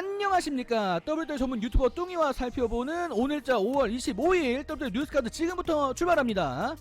안녕하십니까. 더블더 전문 유튜버 뚱이와 살펴보는 오늘자 5월 25일 더블더 뉴스카드 지금부터 출발합니다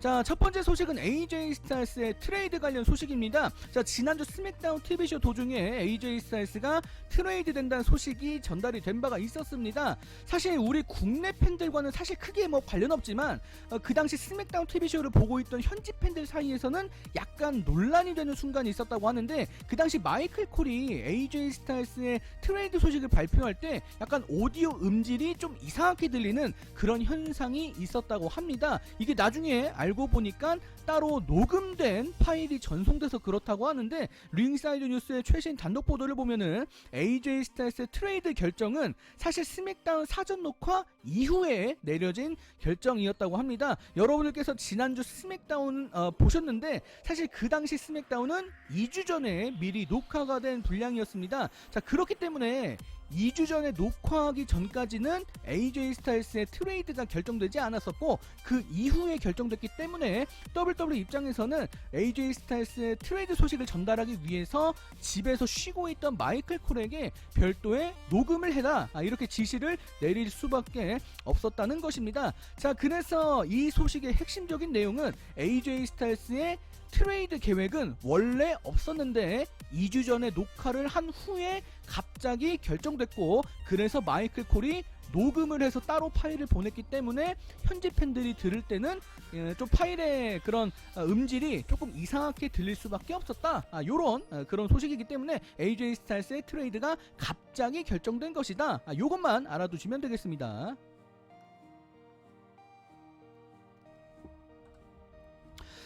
자, 첫 번째 소식은 AJ 스타일스의 트레이드 관련 소식입니다. 자, 지난주 스맥다운 TV쇼 도중에 AJ 스타일스가 트레이드 된다는 소식이 전달이 된 바가 있었습니다. 사실 우리 국내 팬들과는 사실 크게 뭐 관련 없지만 어, 그 당시 스맥다운 TV쇼를 보고 있던 현지 팬들 사이에서는 약간 논란이 되는 순간이 있었다고 하는데 그 당시 마이클 콜이 AJ 스타일스의 트레이드 소식을 발표할 때 약간 오디오 음질이 좀 이상하게 들리는 그런 현상이 있었다고 합니다. 이게 나중에 알고 보니까 따로 녹음된 파일이 전송돼서 그렇다고 하는데 링사이드 뉴스의 최신 단독 보도를 보면은 AJ 스타일스의 트레이드 결정은 사실 스맥다운 사전 녹화 이후에 내려진 결정이었다고 합니다. 여러분들께서 지난주 스맥다운 어, 보셨는데 사실 그 당시 스맥다운은 2주 전에 미리 녹화가 된 분량이었습니다. 자 그렇기 때문에 2주 전에 녹화하기 전까지는 AJ 스타일스의 트레이드가 결정되지 않았었고 그 이후에 결정됐기 때문에 WWE 입장에서는 AJ 스타일스의 트레이드 소식을 전달하기 위해서 집에서 쉬고 있던 마이클 콜에게 별도의 녹음을 해라 아, 이렇게 지시를 내릴 수밖에 없었다는 것입니다. 자 그래서 이 소식의 핵심적인 내용은 AJ 스타일스의 트레이드 계획은 원래 없었는데 2주 전에 녹화를 한 후에 갑자기 결정됐고 그래서 마이클 콜이 녹음을 해서 따로 파일을 보냈기 때문에 현지 팬들이 들을 때는 예, 좀 파일의 그런 어, 음질이 조금 이상하게 들릴 수밖에 없었다. 아, 요런 어, 그런 소식이기 때문에 AJ 스타일스의 트레이드가 갑자기 결정된 것이다. 아, 요것만 알아두시면 되겠습니다.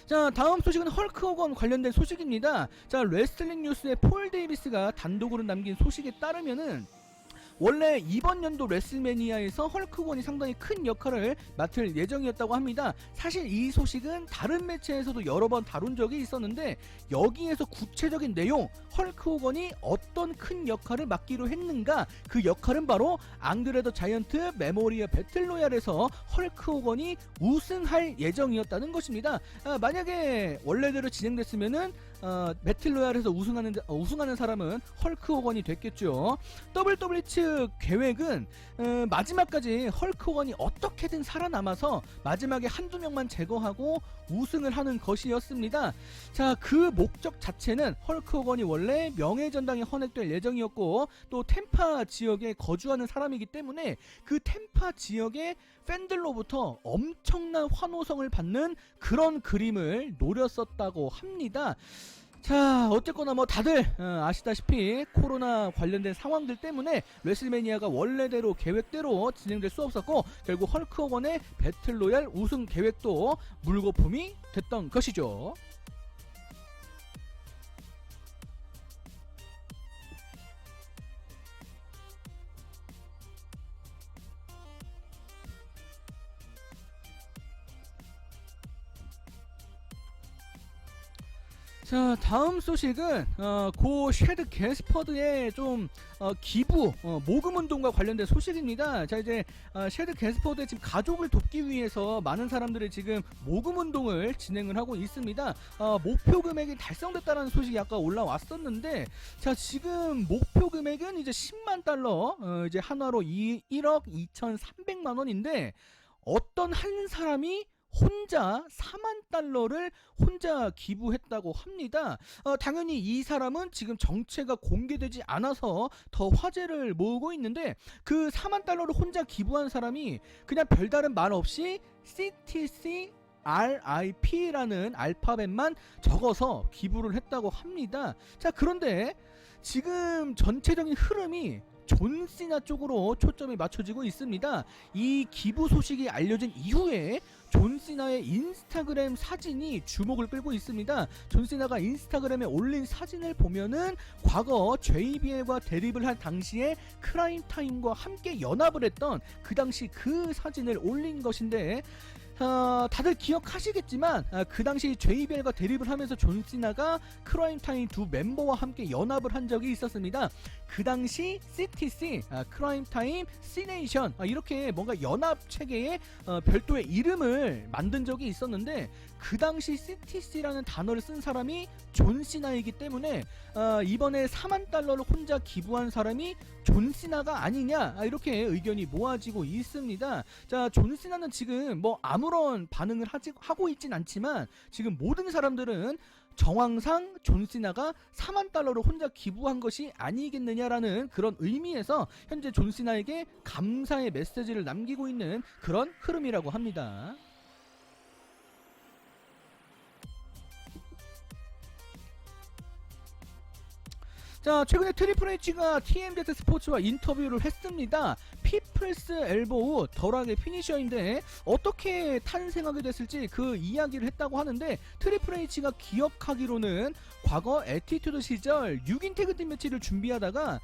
자 다음 소식은 헐크 호건 관련된 소식입니다. 자 레슬링 뉴스의 폴 데이비스가 단독으로 남긴 소식에 따르면은 원래 이번 연도 레슬매니아에서 헐크건이 상당히 큰 역할을 맡을 예정이었다고 합니다. 사실 이 소식은 다른 매체에서도 여러 번 다룬 적이 있었는데 여기에서 구체적인 내용 헐크 호건이 어떤 큰 역할을 맡기로 했는가 그 역할은 바로 앙드레더 자이언트 메모리어 배틀로얄에서 헐크 호건이 우승할 예정이었다는 것입니다. 아, 만약에 원래대로 진행됐으면은 어, 배틀로얄에서 우승하는 어, 우승하는 사람은 헐크 호건이 됐겠죠. WWE 측 계획은 어, 마지막까지 헐크 호건이 어떻게든 살아남아서 마지막에 한두 명만 제거하고 우승을 하는 것이었습니다. 자, 그 목적 자체는 헐크 호건이 원래 명예 전당에 헌액될 예정이었고 또 템파 지역에 거주하는 사람이기 때문에 그 템파 지역의 팬들로부터 엄청난 환호성을 받는 그런 그림을 노렸었다고 합니다. 자, 어쨌거나 뭐 다들 어, 아시다시피 코로나 관련된 상황들 때문에 레슬매니아가 원래대로 계획대로 진행될 수 없었고 결국 헐크 호건의 배틀로얄 우승 계획도 물거품이 됐던 것이죠. 자 다음 소식은 어, 고 쉐드 게스퍼드의 좀 어, 기부 어, 모금 운동과 관련된 소식입니다. 자 이제 어, 쉐드 게스퍼드의 지금 가족을 돕기 위해서 많은 사람들이 지금 모금 운동을 진행을 하고 있습니다. 어, 목표 금액이 달성됐다는 소식이 아까 올라왔었는데 자 지금 목표 금액은 이제 10만 달러 어, 이제 한화로 2, 1억 2,300만 원인데 어떤 한 사람이 혼자 4만 달러를 혼자 기부했다고 합니다. 어, 당연히 이 사람은 지금 정체가 공개되지 않아서 더 화제를 모으고 있는데 그 4만 달러를 혼자 기부한 사람이 그냥 별다른 말 없이 CTC RIP라는 알파벳만 적어서 기부를 했다고 합니다. 자, 그런데 지금 전체적인 흐름이 존시나 쪽으로 초점이 맞춰지고 있습니다. 이 기부 소식이 알려진 이후에 존 시나의 인스타그램 사진이 주목을 끌고 있습니다. 존 시나가 인스타그램에 올린 사진을 보면은 과거 JBL과 대립을 한 당시에 크라임 타임과 함께 연합을 했던 그 당시 그 사진을 올린 것인데 어, 다들 기억하시겠지만 아, 그 당시 제이벨과 대립을 하면서 존 시나가 크라임 타임 두 멤버와 함께 연합을 한 적이 있었습니다. 그 당시 CTC 아, 크라임 타임 시네이션 아, 이렇게 뭔가 연합 체계의 어, 별도의 이름을 만든 적이 있었는데 그 당시 CTC라는 단어를 쓴 사람이 존 시나이기 때문에 어, 이번에 4만 달러를 혼자 기부한 사람이 존 시나가 아니냐 아, 이렇게 의견이 모아지고 있습니다. 자, 존 시나는 지금 뭐 아무런 반응을 하지, 하고 있진 않지만 지금 모든 사람들은 정황상 존 시나가 4만 달러를 혼자 기부한 것이 아니겠느냐라는 그런 의미에서 현재 존 시나에게 감사의 메시지를 남기고 있는 그런 흐름이라고 합니다. 자, 최근에 트리플 H가 TMZ 스포츠와 인터뷰를 했습니다. 피플스 엘보우 덜하게 피니셔인데 어떻게 탄생하게 됐을지 그 이야기를 했다고 하는데 트리플 H가 기억하기로는 과거 에티튜드 시절 6인 태그팀 매치를 준비하다가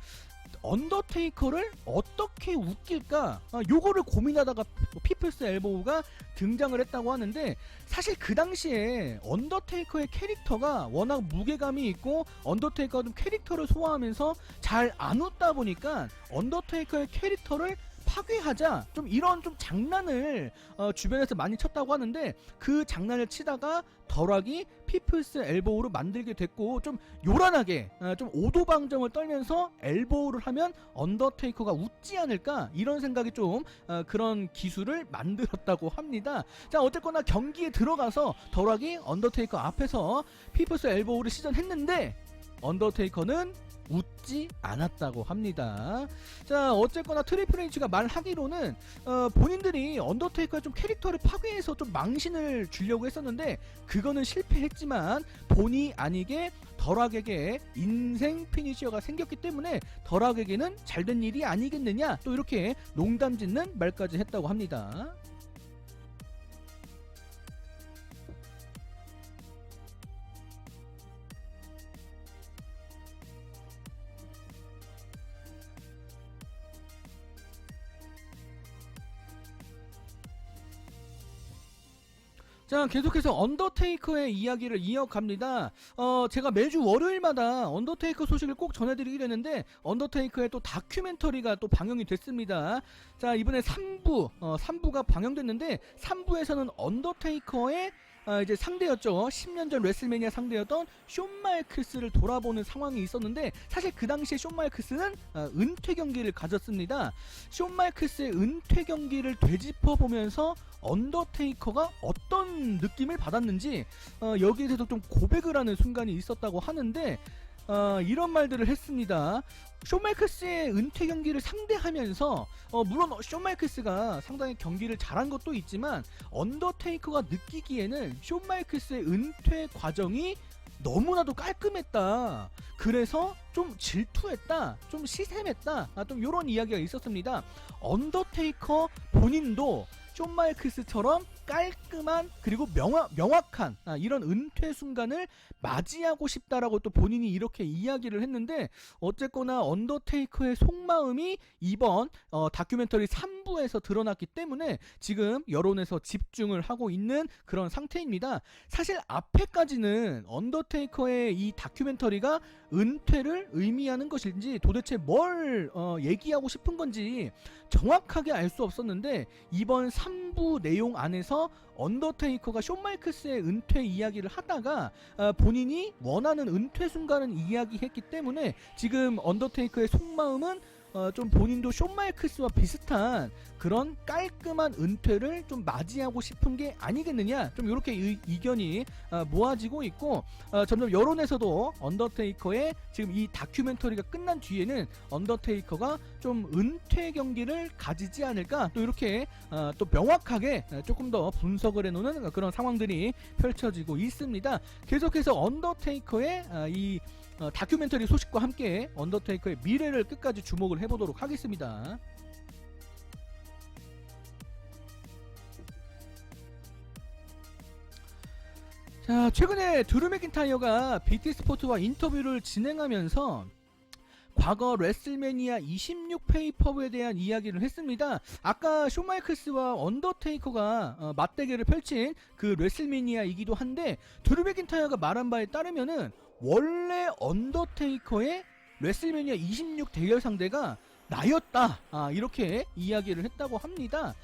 언더테이커를 어떻게 웃길까? 아, 요거를 고민하다가 피플스 엘보우가 등장을 했다고 하는데 사실 그 당시에 언더테이커의 캐릭터가 워낙 무게감이 있고 언더테이커가 좀 캐릭터를 소화하면서 잘 안 웃다 보니까 언더테이커의 캐릭터를 파괴하자 좀 이런 좀 장난을 어, 주변에서 많이 쳤다고 하는데 그 장난을 치다가 덜하기 피플스 엘보우로 만들게 됐고 좀 요란하게 어, 좀 오도방정을 떨면서 엘보우를 하면 언더테이커가 웃지 않을까 이런 생각이 좀 어, 그런 기술을 만들었다고 합니다. 자 어쨌거나 경기에 들어가서 덜하기 언더테이커 앞에서 피플스 엘보우를 시전했는데 언더테이커는 웃지 않았다고 합니다. 자, 어쨌거나 트리플 H가 말하기로는 어, 본인들이 언더테이커의 좀 캐릭터를 파괴해서 좀 망신을 주려고 했었는데 그거는 실패했지만 본의 아니게 덜악에게 인생 피니셔가 생겼기 때문에 덜악에게는 잘된 일이 아니겠느냐 또 이렇게 농담 짓는 말까지 했다고 합니다. 자, 계속해서 언더테이커의 이야기를 이어갑니다. 어, 제가 매주 월요일마다 언더테이커 소식을 꼭 전해드리게 되는데, 언더테이커의 또 다큐멘터리가 또 방영이 됐습니다. 자, 이번에 3부, 어, 3부가 방영됐는데, 3부에서는 언더테이커의 아, 이제 상대였죠. 10년 전 레슬매니아 상대였던 숀 마이크스를 돌아보는 상황이 있었는데 사실 그 당시에 숀 마이크스는 아, 은퇴 경기를 가졌습니다. 숀 마이크스의 은퇴 경기를 되짚어 보면서 언더테이커가 어떤 느낌을 받았는지 어, 여기에서도 좀 고백을 하는 순간이 있었다고 하는데 어, 이런 말들을 했습니다. 쇼마이크스의 은퇴 경기를 상대하면서 어, 물론 쇼마이크스가 상당히 경기를 잘한 것도 있지만 언더테이커가 느끼기에는 쇼마이크스의 은퇴 과정이 너무나도 깔끔했다. 그래서 좀 질투했다. 좀 시샘했다. 아, 좀 이런 이야기가 있었습니다. 언더테이커 본인도 쇼 마이크스처럼 깔끔한 그리고 명확, 명확한 아, 이런 은퇴 순간을 맞이하고 싶다라고 또 본인이 이렇게 이야기를 했는데 어쨌거나 언더테이커의 속마음이 이번 어, 다큐멘터리 3부에서 드러났기 때문에 지금 여론에서 집중을 하고 있는 그런 상태입니다. 사실 앞에까지는 언더테이커의 이 다큐멘터리가 은퇴를 의미하는 것인지 도대체 뭘 어, 얘기하고 싶은 건지 정확하게 알 수 없었는데 이번 3부 내용 안에서 언더테이커가 숀 마이크스의 은퇴 이야기를 하다가 어, 본인이 원하는 은퇴 순간을 이야기했기 때문에 지금 언더테이커의 속마음은 어, 좀 본인도 숀 마이크스와 비슷한 그런 깔끔한 은퇴를 좀 맞이하고 싶은 게 아니겠느냐. 좀 이렇게 의, 의견이 어, 모아지고 있고 어, 점점 여론에서도 언더테이커의 지금 이 다큐멘터리가 끝난 뒤에는 언더테이커가 좀 은퇴 경기를 가지지 않을까 또 이렇게 어, 또 명확하게 어, 조금 더 분석을 해놓는 그런 상황들이 펼쳐지고 있습니다. 계속해서 언더테이커의 어, 이 어, 다큐멘터리 소식과 함께 언더테이커의 미래를 끝까지 주목을 해보도록 하겠습니다. 자, 최근에 드루 맥인타이어가 BT 스포츠와 인터뷰를 진행하면서 과거 레슬매니아 26 페이퍼에 대한 이야기를 했습니다. 아까 쇼마이클스와 언더테이커가 어, 맞대결을 펼친 그 레슬매니아이기도 한데 드루 맥인타이어가 말한 바에 따르면은 원래 언더테이커의 레슬매니아 26 대결 상대가 나였다. 아, 이렇게 이야기를 했다고 합니다.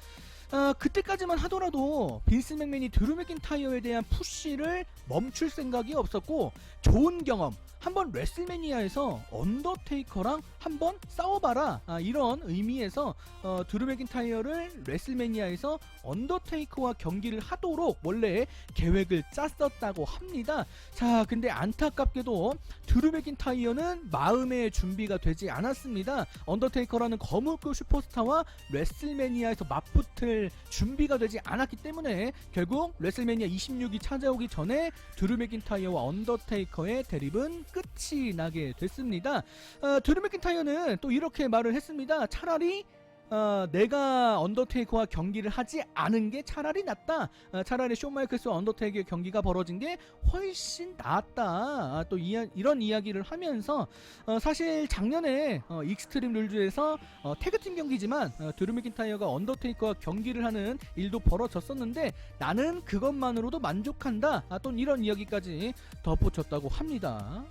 아, 그때까지만 하더라도 빈스 맥맨이 드루 맥인타이어에 대한 푸시를 멈출 생각이 없었고 좋은 경험 한번 레슬매니아에서 언더테이커랑 한번 싸워봐라 아, 이런 의미에서 어, 드루 맥인타이어를 레슬매니아에서 언더테이커와 경기를 하도록 원래 계획을 짰었다고 합니다. 자, 근데 안타깝게도 드루 맥인타이어는 마음의 준비가 되지 않았습니다. 언더테이커라는 거물급 슈퍼스타와 레슬매니아에서 맞붙을 준비가 되지 않았기 때문에 결국 레슬매니아 26이 찾아오기 전에 드루 맥인타이어와 언더테이커의 대립은 끝이 나게 됐습니다. 어, 드루 맥인타이어는 또 이렇게 말을 했습니다. 차라리 어, 내가 언더테이커와 경기를 하지 않은 게 차라리 낫다. 어, 차라리 쇼 마이클스와 언더테이커의 경기가 벌어진 게 훨씬 낫다. 아, 또 이야, 이런 이야기를 하면서 어, 사실 작년에 어, 익스트림 룰즈에서 어, 태그팀 경기지만 어, 드루 맥인타이어가 언더테이커와 경기를 하는 일도 벌어졌었는데 나는 그것만으로도 만족한다. 아, 또 이런 이야기까지 덧붙였다고 합니다.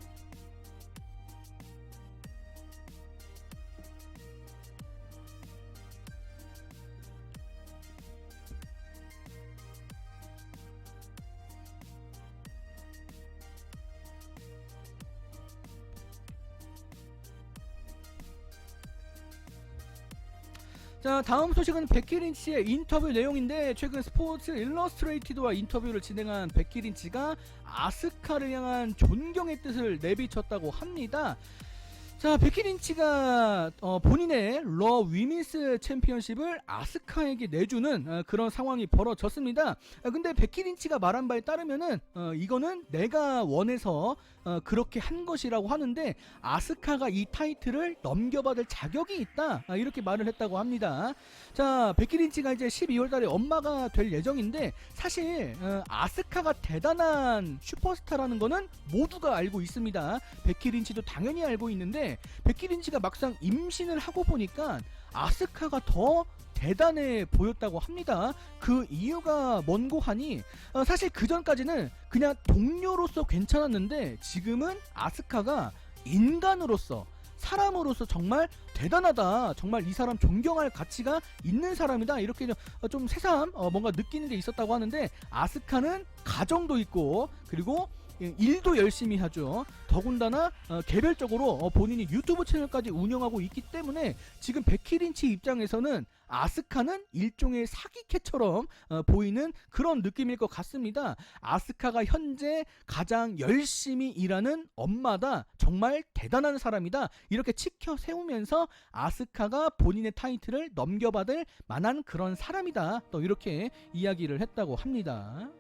자 다음 소식은 베키린치의 인터뷰 내용인데 최근 스포츠 일러스트레이티드와 인터뷰를 진행한 베키린치가 아스카를 향한 존경의 뜻을 내비쳤다고 합니다. 자 베키 린치가 어, 본인의 러 위미스 챔피언십을 아스카에게 내주는 어, 그런 상황이 벌어졌습니다. 아, 근데 베키 린치가 말한 바에 따르면은 어, 이거는 내가 원해서 어, 그렇게 한 것이라고 하는데 아스카가 이 타이틀을 넘겨받을 자격이 있다 아, 이렇게 말을 했다고 합니다. 자 베키 린치가 이제 12월달에 엄마가 될 예정인데 사실 어, 아스카가 대단한 슈퍼스타라는 거는 모두가 알고 있습니다. 베키 린치도 당연히 알고 있는데 베키린치가 막상 임신을 하고 보니까 아스카가 더 대단해 보였다고 합니다. 그 이유가 뭔고 하니 어, 사실 그 전까지는 그냥 동료로서 괜찮았는데 지금은 아스카가 인간으로서 사람으로서 정말 대단하다. 정말 이 사람 존경할 가치가 있는 사람이다. 이렇게 좀, 어, 좀 새삼 어, 뭔가 느끼는 게 있었다고 하는데 아스카는 가정도 있고 그리고 예, 일도 열심히 하죠. 더군다나 어, 개별적으로 어, 본인이 유튜브 채널까지 운영하고 있기 때문에 지금 베키린치 입장에서는 아스카는 일종의 사기캐처럼 어, 보이는 그런 느낌일 것 같습니다. 아스카가 현재 가장 열심히 일하는 엄마다. 정말 대단한 사람이다. 이렇게 치켜 세우면서 아스카가 본인의 타이틀을 넘겨받을 만한 그런 사람이다. 또 이렇게 이야기를 했다고 합니다.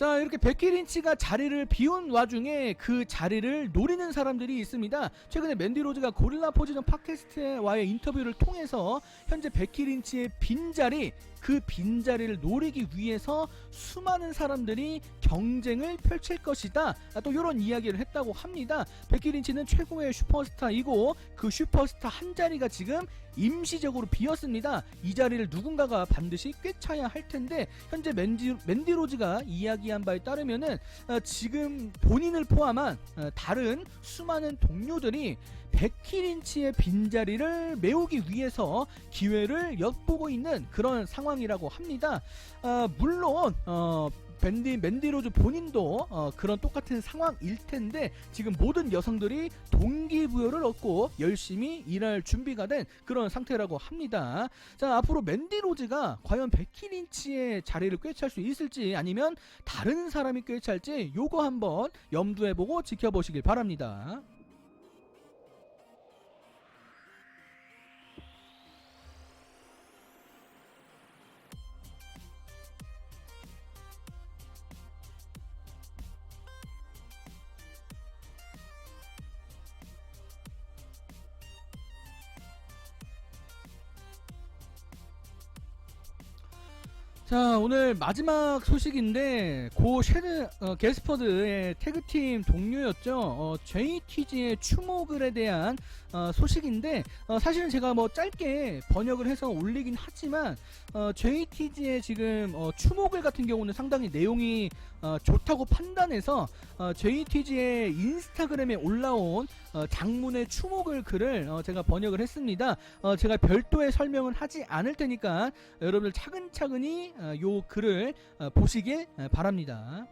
자 이렇게 베키 린치가 자리를 비운 와중에 그 자리를 노리는 사람들이 있습니다. 최근에 맨디 로즈가 고릴라 포지션 팟캐스트와의 인터뷰를 통해서 현재 베키 린치의 빈자리 그 빈자리를 노리기 위해서 수많은 사람들이 경쟁을 펼칠 것이다. 아, 또 이런 이야기를 했다고 합니다. 베키린치는 최고의 슈퍼스타이고 그 슈퍼스타 한 자리가 지금 임시적으로 비었습니다. 이 자리를 누군가가 반드시 꿰차야 할 텐데 현재 맨디, 맨디 로즈가 이야기한 바에 따르면은 어, 지금 본인을 포함한 어, 다른 수많은 동료들이 백키린치의 빈자리를 메우기 위해서 기회를 엿보고 있는 그런 상황 이라고 합니다. 어, 물론 어, 밴디 맨디로즈 본인도 어, 그런 똑같은 상황일 텐데 지금 모든 여성들이 동기부여를 얻고 열심히 일할 준비가 된 그런 상태라고 합니다. 자 앞으로 맨디로즈가 과연 베키린치의 자리를 꿰찰 수 있을지 아니면 다른 사람이 꿰찰지 요거 한번 염두해보고 지켜보시길 바랍니다. 자 오늘 마지막 소식인데 고 쉐드 어, 게스퍼드의 태그팀 동료였죠. 어, JTG의 추모글에 대한 어, 소식인데 어, 사실은 제가 뭐 짧게 번역을 해서 올리긴 하지만 어, JTG의 지금 어, 추모글 같은 경우는 상당히 내용이 어, 좋다고 판단해서 어, JTG의 인스타그램에 올라온 어, 장문의 추모글 글을 어, 제가 번역을 했습니다. 어, 제가 별도의 설명은 하지 않을 테니까 여러분들 차근차근히 어, 요 글을 어, 보시길 어, 바랍니다.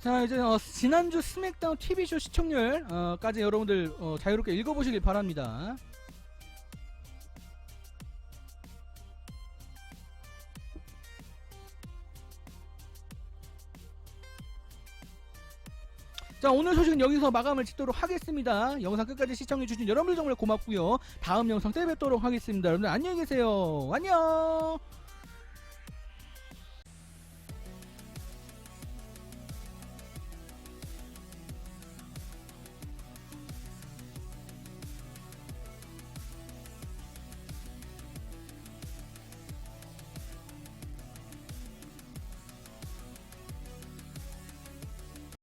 자 이제 어, 지난주 스맥다운 TV쇼 시청률까지 여러분들 어, 자유롭게 읽어보시길 바랍니다. 자 오늘 소식은 여기서 마감을 짓도록 하겠습니다. 영상 끝까지 시청해주신 여러분들 정말 고맙고요. 다음 영상 때 뵙도록 하겠습니다. 여러분들 안녕히 계세요. 안녕.